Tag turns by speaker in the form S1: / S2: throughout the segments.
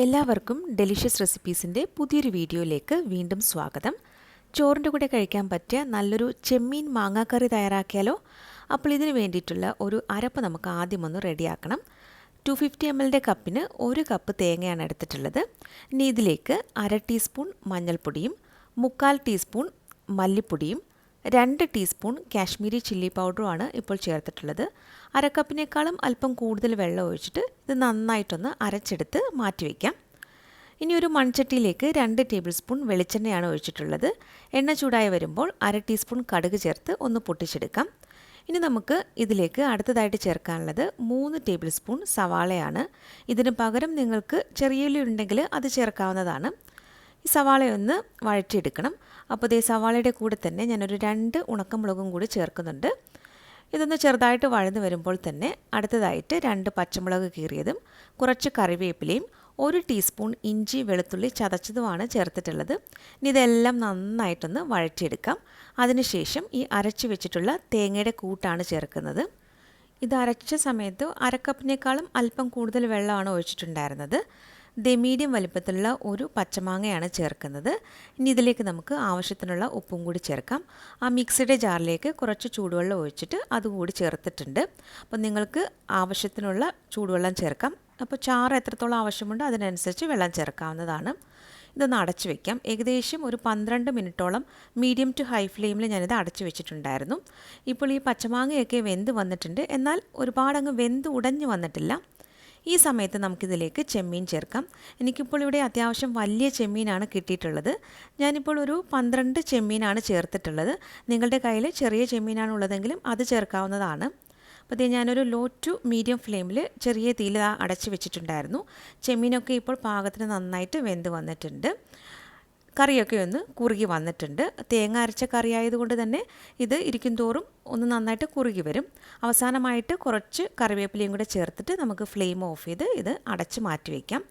S1: എല്ലാവർക്കും ഡെലിഷ്യസ് റെസിപ്പീസിന്റെ പുതിയൊരു വീഡിയോയിലേക്ക് വീണ്ടും സ്വാഗതം. ചോറിന്റെ കൂടെ കഴിക്കാൻ പറ്റിയ നല്ലൊരു ചെമ്മീൻ മാങ്ങാക്കറി തയ്യാറാക്കിയാലോ? അപ്പോൾ ഇതിന് വേണ്ടിയിട്ടുള്ള ഒരു അരപ്പ് നമുക്ക് ആദ്യം ഒന്ന് റെഡിയാക്കണം. ടു ഫിഫ്റ്റി എം എല്ലിന്റെ കപ്പിന് ഒരു കപ്പ് തേങ്ങയാണ് എടുത്തിട്ടുള്ളത്. ഇനി ഇതിലേക്ക് അര ടീസ്പൂൺ മഞ്ഞൾപ്പൊടിയും മുക്കാൽ ടീസ്പൂൺ മല്ലിപ്പൊടിയും രണ്ട് ടീസ്പൂൺ കാശ്മീരി ചില്ലി പൗഡറുമാണ് ഇപ്പോൾ ചേർത്തിട്ടുള്ളത്. അരക്കപ്പിനേക്കാളും അല്പം കൂടുതൽ വെള്ളം ഒഴിച്ചിട്ട് ഇത് നന്നായിട്ടൊന്ന് അരച്ചെടുത്ത് മാറ്റിവെക്കാം ഇനി ഒരു മൺചട്ടിയിലേക്ക് രണ്ട് ടേബിൾ സ്പൂൺ വെളിച്ചെണ്ണയാണ് ഒഴിച്ചിട്ടുള്ളത്. എണ്ണ ചൂടായി വരുമ്പോൾ അര ടീസ്പൂൺ കടുക് ചേർത്ത് ഒന്ന് പൊട്ടിച്ചെടുക്കാം. ഇനി നമുക്ക് ഇതിലേക്ക് അടുത്തതായിട്ട് ചേർക്കാനുള്ളത് മൂന്ന് ടേബിൾ സ്പൂൺ സവാളയാണ്. ഇതിന് പകരം നിങ്ങൾക്ക് ചെറിയുള്ളി ഉണ്ടെങ്കിൽ അത് ചേർക്കാവുന്നതാണ്. ഈ സവാളയൊന്ന് വഴറ്റിയെടുക്കണം. അപ്പോൾ ഇതേ സവാളയുടെ കൂടെ തന്നെ ഞാനൊരു രണ്ട് ഉണക്കമുളകും കൂടി ചേർക്കുന്നുണ്ട്. ഇതൊന്ന് ചെറുതായിട്ട് വഴന്ന് വരുമ്പോൾ തന്നെ അടുത്തതായിട്ട് രണ്ട് പച്ചമുളക് കീറിയതും കുറച്ച് കറിവേപ്പിലയും ഒരു ടീസ്പൂൺ ഇഞ്ചി വെളുത്തുള്ളി ചതച്ചതുമാണ് ചേർത്തിട്ടുള്ളത്. ഇനി ഇതെല്ലാം നന്നായിട്ടൊന്ന് വഴറ്റിയെടുക്കാം. അതിനുശേഷം ഈ അരച്ച് വെച്ചിട്ടുള്ള തേങ്ങയുടെ കൂട്ടാണ് ചേർക്കുന്നത്. ഇത് അരച്ച സമയത്ത് അരക്കപ്പിനേക്കാളും അല്പം കൂടുതൽ വെള്ളമാണ് ഒഴിച്ചിട്ടുണ്ടായിരുന്നത്. ദേ മീഡിയം വലിപ്പത്തിലുള്ള ഒരു പച്ചമാങ്ങയാണ് ചേർക്കുന്നത്. ഇനി ഇതിലേക്ക് നമുക്ക് ആവശ്യത്തിനുള്ള ഉപ്പും കൂടി ചേർക്കാം. ആ മിക്സിയുടെ ജാറിലേക്ക് കുറച്ച് ചൂടുവെള്ളം ഒഴിച്ചിട്ട് അതുകൂടി ചേർത്തിട്ടുണ്ട്. അപ്പോൾ നിങ്ങൾക്ക് ആവശ്യത്തിനുള്ള ചൂടുവെള്ളം ചേർക്കാം. അപ്പോൾ ചാറ് എത്രത്തോളം ആവശ്യമുണ്ടോ അതിനനുസരിച്ച് വെള്ളം ചേർക്കാവുന്നതാണ്. ഇതൊന്ന് അടച്ചു വെക്കാം. ഏകദേശം ഒരു പന്ത്രണ്ട് മിനിറ്റോളം മീഡിയം ടു ഹൈ ഫ്ലെയിമിൽ ഞാനിത് അടച്ചു വെച്ചിട്ടുണ്ടായിരുന്നു. ഇപ്പോൾ ഈ പച്ചമാങ്ങയൊക്കെ വെന്ത് വന്നിട്ടുണ്ട്. എന്നാൽ ഒരുപാടങ്ങ് വെന്ത് ഉടഞ്ഞു വന്നിട്ടില്ല. ഈ സമയത്ത് നമുക്കിതിലേക്ക് ചെമ്മീൻ ചേർക്കാം. എനിക്കിപ്പോൾ ഇവിടെ അത്യാവശ്യം വലിയ ചെമ്മീനാണ് കിട്ടിയിട്ടുള്ളത്. ഞാനിപ്പോൾ ഒരു പന്ത്രണ്ട് ചെമ്മീനാണ് ചേർത്തിട്ടുള്ളത്. നിങ്ങളുടെ കയ്യിൽ ചെറിയ ചെമ്മീനാണ് ഉള്ളതെങ്കിലും അത് ചേർക്കാവുന്നതാണ്. അപ്പോൾ ഇത് ഞാനൊരു ലോ ടു മീഡിയം ഫ്ലെയിമിൽ ചെറിയ തീയിൽ അടച്ച് വെച്ചിട്ടുണ്ടായിരുന്നു. ചെമ്മീനൊക്കെ ഇപ്പോൾ പാകത്തിന് നന്നായിട്ട് വെന്ത് വന്നിട്ടുണ്ട്. കറിയൊക്കെ ഒന്ന് കുറുകി വന്നിട്ടുണ്ട്. തേങ്ങ അരച്ച കറി ആയതുകൊണ്ട് തന്നെ ഇത് ഇരിക്കും തോറും ഒന്ന് നന്നായിട്ട് കുറുകി വരും. അവസാനമായിട്ട് കുറച്ച് കറിവേപ്പിലയും കൂടെ ചേർത്തിട്ട് നമുക്ക് ഫ്ലെയിം ഓഫ് ചെയ്ത് ഇത് അടച്ച് മാറ്റി വയ്ക്കാം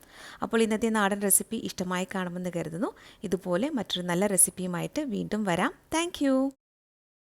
S1: അപ്പോൾ ഇന്നത്തെ നാടൻ റെസിപ്പി ഇഷ്ടമായി കാണുമെന്ന് കരുതുന്നു. ഇതുപോലെ മറ്റൊരു നല്ല റെസിപ്പിയുമായിട്ട് വീണ്ടും വരാം. താങ്ക്